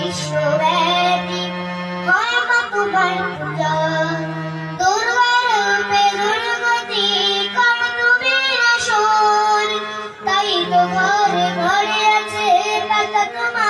বিশ্বব্যাপী ক্ষমা তোমার পূজন দুর্বার রূপে দুর্গতি কম তুমি নাশন তাই তো ঘরে ঘরে আছে পাতা তোমার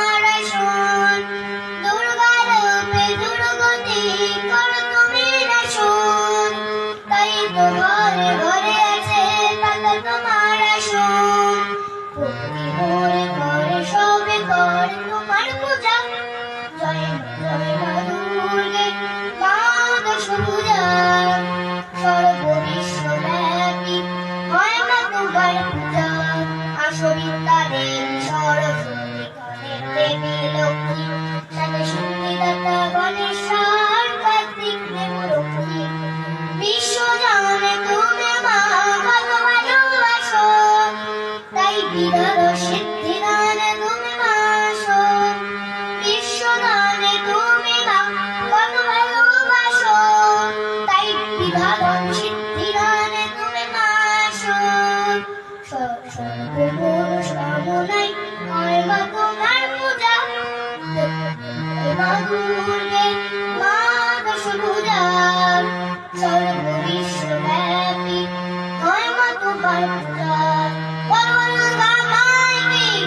সবিতা দেবী সরস্বতী গণের দেবী লক্ষ্মী সাথে সঙ্গীদাতা গণেশ্বর কার্তিক দেব লক্ষ্মী। বিশ্ব জানে তুমি মা ভালো ভালোবাসো, তাই বিরল সিদ্ধি